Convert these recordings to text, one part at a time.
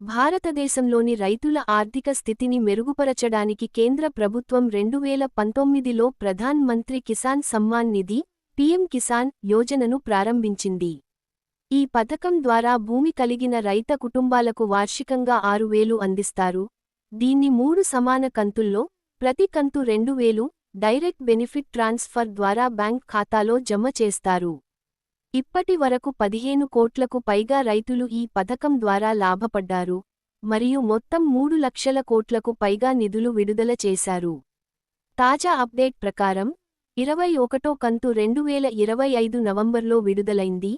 భారతదేశంలోని రైతుల ఆర్థిక స్థితిని మెరుగుపరచడానికి కేంద్ర ప్రభుత్వం రెండువేల పంతొమ్మిదిలో ప్రధాన్ మంత్రి కిసాన్ సమ్మాన్ నిధి పీఎం కిసాన్ యోజనను ప్రారంభించింది. ఈ పథకం ద్వారా భూమి కలిగిన రైత కుటుంబాలకు వార్షికంగా ఆరు వేలు అందిస్తారు. దీన్ని మూడు సమాన కంతుల్లో ప్రతి కంతు రెండు వేలు డైరెక్ట్ బెనిఫిట్ ట్రాన్స్ఫర్ ద్వారా బ్యాంక్ ఖాతాలో జమ చేస్తారు. ఇప్పటి వరకు పదిహేను కోట్లకు పైగా రైతులు ఈ పథకం ద్వారా లాభపడ్డారు. మరియు మొత్తం మూడు లక్షల కోట్లకు పైగా నిధులు విడుదల చేశారు. తాజా అప్డేట్ ప్రకారం ఇరవై ఒకటో కంతు రెండువేల ఇరవై ఐదు నవంబర్లో విడుదలైంది.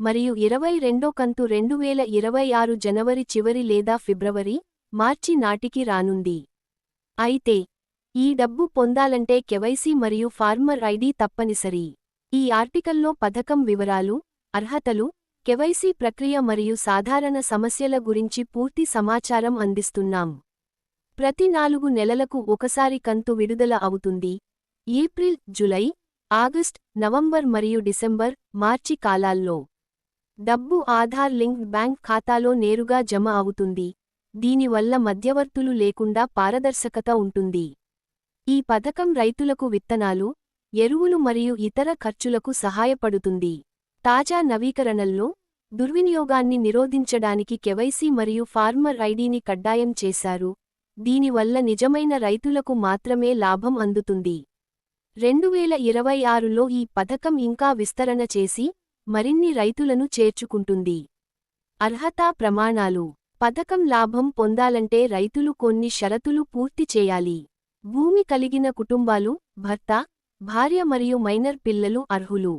మరియు ఇరవై రెండో కంతు రెండువేల ఇరవై ఆరు జనవరి చివరి లేదా ఫిబ్రవరి మార్చి నాటికి రానుంది. అయితే ఈ డబ్బు పొందాలంటే కెవైసీ మరియు ఫార్మర్ ఐడీ తప్పనిసరి. ఈ ఆర్టికల్లో పథకం వివరాలు అర్హతలు కెవైసీ ప్రక్రియ మరియు సాధారణ సమస్యల గురించి పూర్తి సమాచారం అందిస్తున్నాం. ప్రతి నాలుగు నెలలకు ఒకసారి కంతు విడుదల అవుతుంది. ఏప్రిల్ జులై ఆగస్ట్ నవంబర్ మరియు డిసెంబర్ మార్చి కాలాల్లో. డబ్బు ఆధార్ లింక్ బ్యాంక్ ఖాతాలో నేరుగా జమ అవుతుంది. దీనివల్ల మధ్యవర్తులు లేకుండా పారదర్శకత ఉంటుంది. ఈ పథకం రైతులకు విత్తనాలు ఎరువులు మరియు ఇతర ఖర్చులకు సహాయపడుతుంది. తాజా నవీకరణల్లో దుర్వినియోగాన్ని నిరోధించడానికి కెవైసీ మరియు ఫార్మర్ ఐడీని కడ్డాయం చేశారు. దీనివల్ల నిజమైన రైతులకు మాత్రమే లాభం అందుతుంది. రెండువేల ఇరవై ఆరులో ఈ పథకం ఇంకా విస్తరణ చేసి మరిన్ని రైతులను చేర్చుకుంటుంది. అర్హతా ప్రమాణాలు. పథకం లాభం పొందాలంటే రైతులు కొన్ని షరతులు పూర్తి చేయాలి. భూమి కలిగిన కుటుంబాలు భర్త భార్య మరియు మైనర్ పిల్లలు అర్హులు.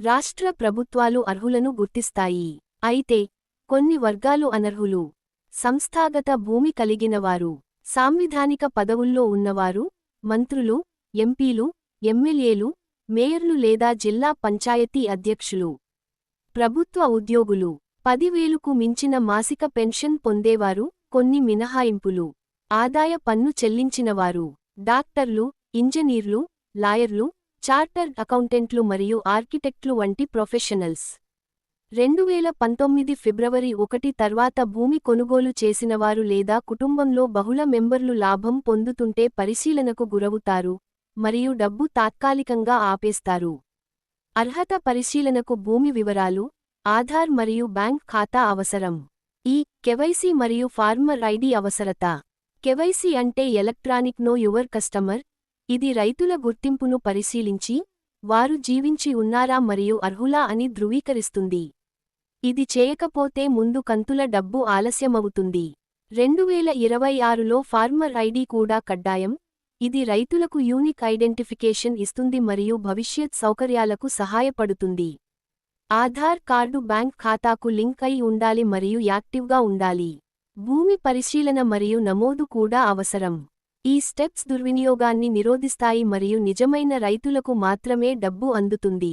రాష్ట్ర ప్రభుత్వాలు అర్హులను గుర్తిస్తాయి. అయితే కొన్ని వర్గాలు అనర్హులు. సంస్థాగత భూమి కలిగినవారు. సాంవిధానిక పదవుల్లో ఉన్నవారు మంత్రులు ఎంపీలు ఎమ్మెల్యేలు మేయర్లు లేదా జిల్లా పంచాయతీ అధ్యక్షులు. ప్రభుత్వ ఉద్యోగులు. పదివేలుకు మించిన మాసిక పెన్షన్ పొందేవారు కొన్ని మినహాయింపులు. ఆదాయ పన్ను చెల్లించినవారు. డాక్టర్లు ఇంజనీర్లు లాయర్లు చార్టర్డ్ అకౌంటెంట్లు మరియు ఆర్కిటెక్ట్లు వంటి ప్రొఫెషనల్స్. రెండువేల పంతొమ్మిది ఫిబ్రవరి ఒకటి తర్వాత భూమి కొనుగోలు చేసినవారు లేదా కుటుంబంలో బహుళ మెంబర్లు లాభం పొందుతుంటే పరిశీలనకు గురవుతారు మరియు డబ్బు తాత్కాలికంగా ఆపేస్తారు. అర్హత పరిశీలనకు భూమి వివరాలు ఆధార్ మరియు బ్యాంక్ ఖాతా అవసరం. ఈ కెవైసీ మరియు ఫార్మర్ ఐడి అవసరత. కెవైసీ అంటే ఎలక్ట్రానిక్ నో యువర్ కస్టమర్ ఇది రైతుల గుర్తింపును పరిశీలించి వారు జీవించి ఉన్నారా మరియు అర్హులా అని ధృవీకరిస్తుంది. ఇది చేయకపోతే ముందు కంతుల డబ్బు ఆలస్యమవుతుంది. రెండువేల ఇరవై ఆరులో ఫార్మర్ ఐడి కూడా కడ్డాయం. ఇది రైతులకు యూనిక్ ఐడెంటిఫికేషన్ ఇస్తుంది మరియు భవిష్యత్ సౌకర్యాలకు సహాయపడుతుంది. ఆధార్ కార్డు బ్యాంక్ ఖాతాకు లింక్ అయి ఉండాలి మరియు యాక్టివ్గా ఉండాలి. భూమి పరిశీలన మరియు నమోదు కూడా అవసరం. ఈ స్టెప్స్ దుర్వినియోగాన్ని నిరోధిస్తాయి మరియు నిజమైన రైతులకు మాత్రమే డబ్బు అందుతుంది.